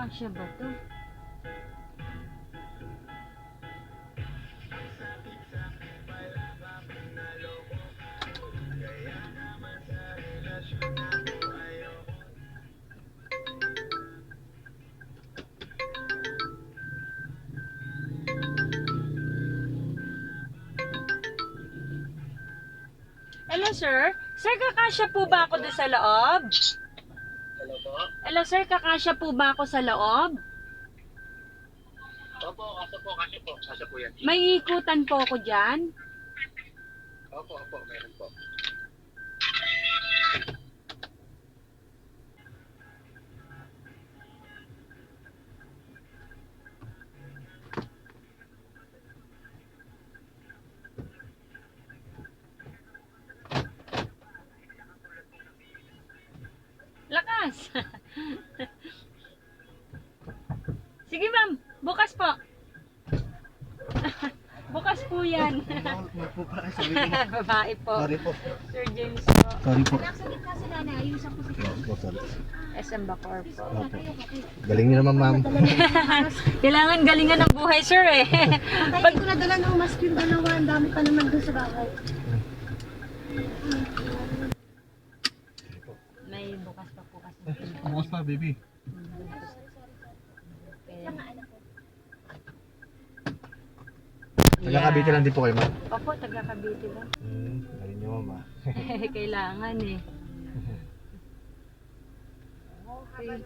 Kasya ba to? Hello, sir. Sir, kakasya po ba ako doon sa loob? Hello po? Hello, sir. Kakasya po ba ako sa loob? Opo, kaso po, kasi po. Kaso po yan. May ikutan po ako dyan. Opo, opo, meron po. Po yan. Po pala, sorry po. Babae po. Sorry po. Sir James po. Sorry po. Opo, sorry. SM Bacor po. Opo. Galing niyo naman, ma'am. Kailangan galingan ng buhay, sir eh. Pag ko nadala ng mask yung dalawa, ang dami pa naman doon sa bahay. May bukas pa po kasi. Bukas pa, baby. Taga Cavite lang din po kayo, ma'am. Opo, taga Cavite lang. Hmm, galing niyo, ma'am. ah. Kailangan eh. Okay.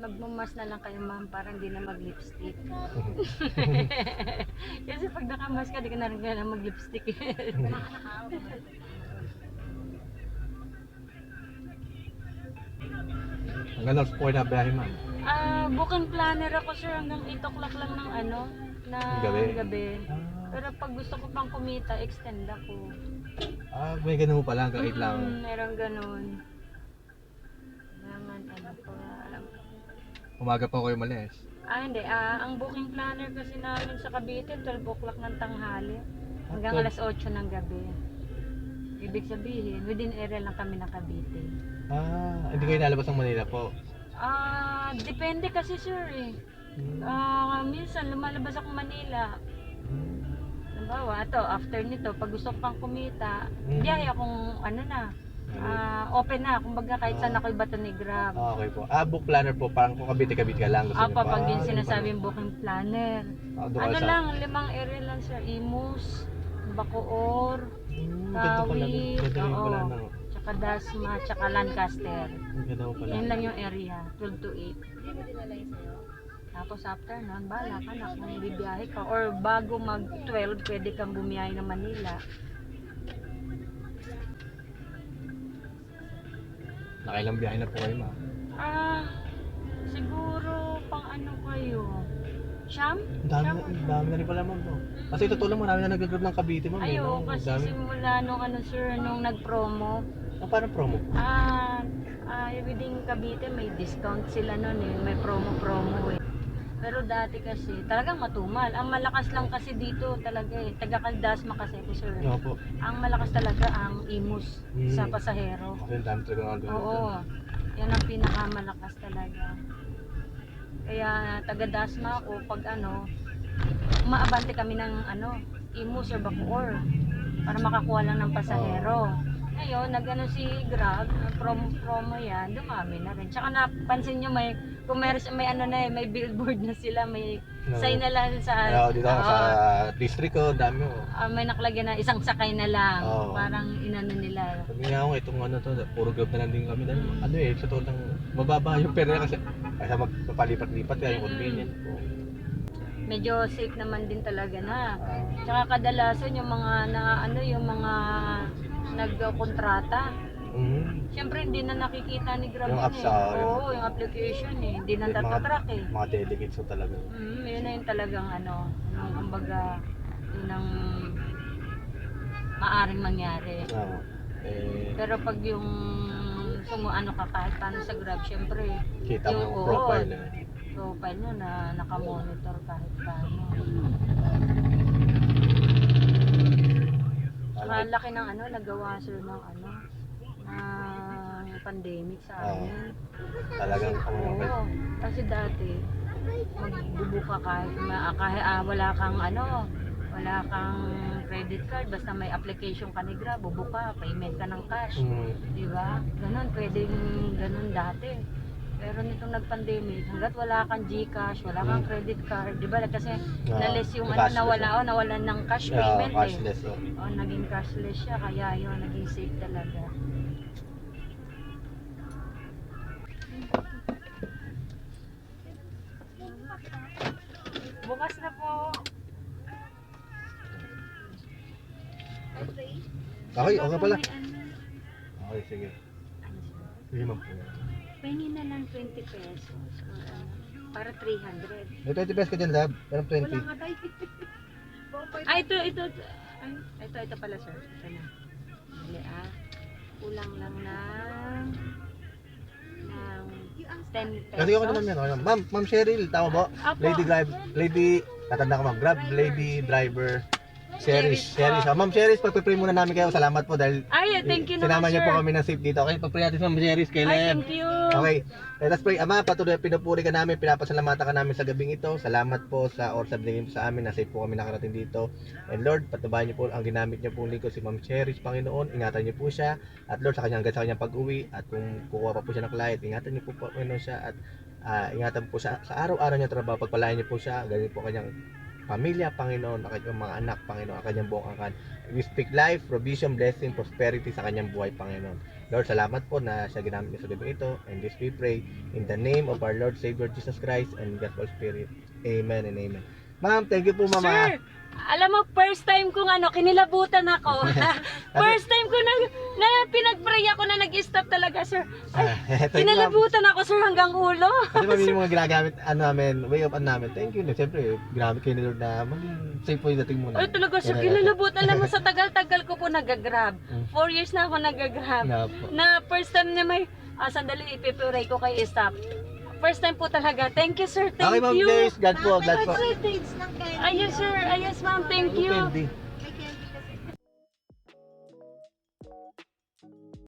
Magmamas na lang kayo ma'am para hindi na mag-lipstick. Kasi pag nakamas ka, di ka na rin kailangan mag-lipstick. Oras po na biyahe, ma'am. Ah, booking planner ako sir hanggang 8 o'clock lang ng ano, na Gabi? gabi. Pero pag gusto ko pang kumita, extend ako. Ah, may ganun po pala, hanggang 8 lang. Mm, meron ganun. Kailangan ano po, alam. Umaga pa kayo malis. Ah, hindi. Ah, ang booking planner kasi namin sa Cavite, 12 o'clock ng tanghali. Hanggang Ah, alas 8 ng gabi. Ibig sabihin, within area lang kami ng Cavite. Ah, hindi kayo nalabas ng Manila po. Ah, depende kasi sir eh. Hmm. Ah, minsan lumalabas ako Manila. Halimbawa, ito, after nito, pag gusto ko pang kumita, Mm. biyahe akong ano na, ah, open na. Kumbaga kahit saan ako'y bato ni Grab. Ah, okay po. Ah, book planner po. Parang kung Cavite-Cavite ka lang. Gusto niyo Apa, pa. pag Ah, yung ganun sinasabing booking planner. Ah, doon Ano sa- lang, limang area lang sir. Imus, Bacoor, Hmm, ganda pala. Kawit, Ganda rin pala. oo. No? tsaka Dasma, tsaka Lancaster. Ang Ganda pala. Yan lang yung area, 12 to 8. Tapos after nun, bala ka na kung bibiyahe ka. Or bago mag-12, pwede kang bumiyahe ng Manila. Nakailang biyahe na po kayo, ma'am. Ah, siguro pang ano kayo? Siyam? Ang dami, Siyam? na- ang dami na rin pala, ma'am. No? Kasi totoo lang, marami na nag-grab ng Cavite, ma'am. eh, Ayo, no? Ang kasi dami. simula nung ano sir, nung nag-promo, Ah, parang promo. ah, ah, everything Cavite may discount sila nun eh, may promo-promo eh. Pero dati kasi, talagang matumal. Ang malakas lang kasi dito talaga eh, taga Caldasma kasi po sir. Oo po. Ang malakas talaga ang imus Mm. sa pasahero. Kasi ang dami talaga doon. Oo, yan ang pinakamalakas talaga. Kaya taga Dasma ako pag ano, umaabante kami ng ano, imus or bacoor para makakuha lang ng pasahero. Ngayon, nag-ano si Grab, promo, promo yan, dumami na rin. Tsaka napansin nyo may, kung may, ano na eh, may billboard na sila, may No. sign na lang sa, Kaya dito ako sa district ko, dami ko. Ah, may nakalagay na isang sakay na lang. Oo. Parang inano nila. Sabi nga ako, itong ano to, puro grab na lang din kami. Dahil, ano eh, sa totoo lang, mababa yung pera kasi kaya magpapalipat-lipat kaya yung convenient po. Medyo safe naman din talaga na. Tsaka kadalasan yung mga na ano yung mga nagkontrata. mm, Siyempre hindi na nakikita ni Grab Yung yun apps, eh. ah, yung- Oo, yung application eh. Hindi na Yung mga- natatrack eh. mga delegates ko talaga. Mm, yun na yung talagang ano, yung kumbaga, yun ang maaring mangyari. Oo. eh, Pero pag yung sumu ano ka kahit paano sa Grab, siyempre kita mo yung- yung oo. profile eh. Profile nyo na nakamonitor kahit paano. Saka laki ng ano, nagawa sir ng ano, ng pandemic sa Oo. amin. Talagang naman. Oo. Kasi dati, magbubuka kahit, ma, kahit ah, wala kang ano, wala kang credit card, basta may application ka ni Grab, bubuka, payment ka ng cash. Mm. Di ba? Ganun, pwedeng ganun dati. Pero nitong nag-pandemic, hanggat wala kang GCash, wala kang Mm. credit card, di ba? Kasi Ah, nalis yung ano, cashless, nawala, oh. oh, nawalan ng cash Yeah, payment eh. cashless. Oh. Oh, naging cashless siya, kaya yun, naging safe talaga. Bukas na po. Okay, okay pala. Ano, Okay, sige. ano siya? Sige ma'am. Pahingi na lang 20 pesos. or ano, para 300. May 20 pesos ka dyan, lab. Pero 20. Wala nga tayo. Ah, ito, ito. Ay, ito, ito pala, sir. Ito na. Dali, ah. Kulang lang ng ng 10 pesos. Kasi ako naman yan. okay. Ma'am, Ma'am Cheryl, tama ba? Apo. Lady drive, lady, tatanda ko ma'am, grab, lady driver, Cheris, Cheris, Cheris. Oh, ma'am Cheris, pagpipray muna namin kayo. Salamat po dahil Ay, thank you sinama naman, niyo sir. po kami ng safe dito. Okay, pagpray natin sa ma'am Cheris kay Ay, thank you. Okay, let us pray. Ama, patuloy pinupuri ka namin, pinapasalamatan ka namin sa gabing ito. Salamat po sa oras na binigay mo sa amin na safe po kami nakarating dito. And Lord, patubayan niyo po ang ginamit niyo po lingkod si Ma'am Cherish, Panginoon. Ingatan niyo po siya. At Lord, sa kanyang hanggang sa kanyang pag-uwi at kung kukuha pa po siya ng client, ingatan niyo po po Panginoon siya at ah, ingatan po siya sa araw-araw niya trabaho. Pagpalain niyo po siya, ganyan po kanyang pamilya, Panginoon, ang kanyang mga anak, Panginoon, ang kanyang buong angkan. We speak life, provision, blessing, prosperity sa kanyang buhay, Panginoon. Lord, salamat po na siya ginamit niyo sa gabi ito. And this we pray in the name of our Lord Savior Jesus Christ and God Holy Spirit. Amen and amen. Ma'am, thank you po, mama. Sir, alam mo, first time kong ano, kinilabutan ako. first time ko na, na pinag-pray ako na nag-stop talaga, sir. Ay, you, ma'am. kinilabutan ako, sir, hanggang ulo. Kasi ma'am, yung mga ginagamit, ano namin, way of ano namin. Thank you. Siyempre, ginamit kayo ni Lord na maging safe po yung dating muna. Ay, talaga, sir, kinilabutan. Alam mo, sa tagal-tagal ko po nagagrab. Mm. Four years na ako nagagrab. Na. Na first time na may, ah, sandali, ipipuray ko kay stop. First time po talaga. Thank you, sir. Thank Okay, ma'am you. Grace. God po, God po. Ayun, sir. Ayos, ma'am. Thank you.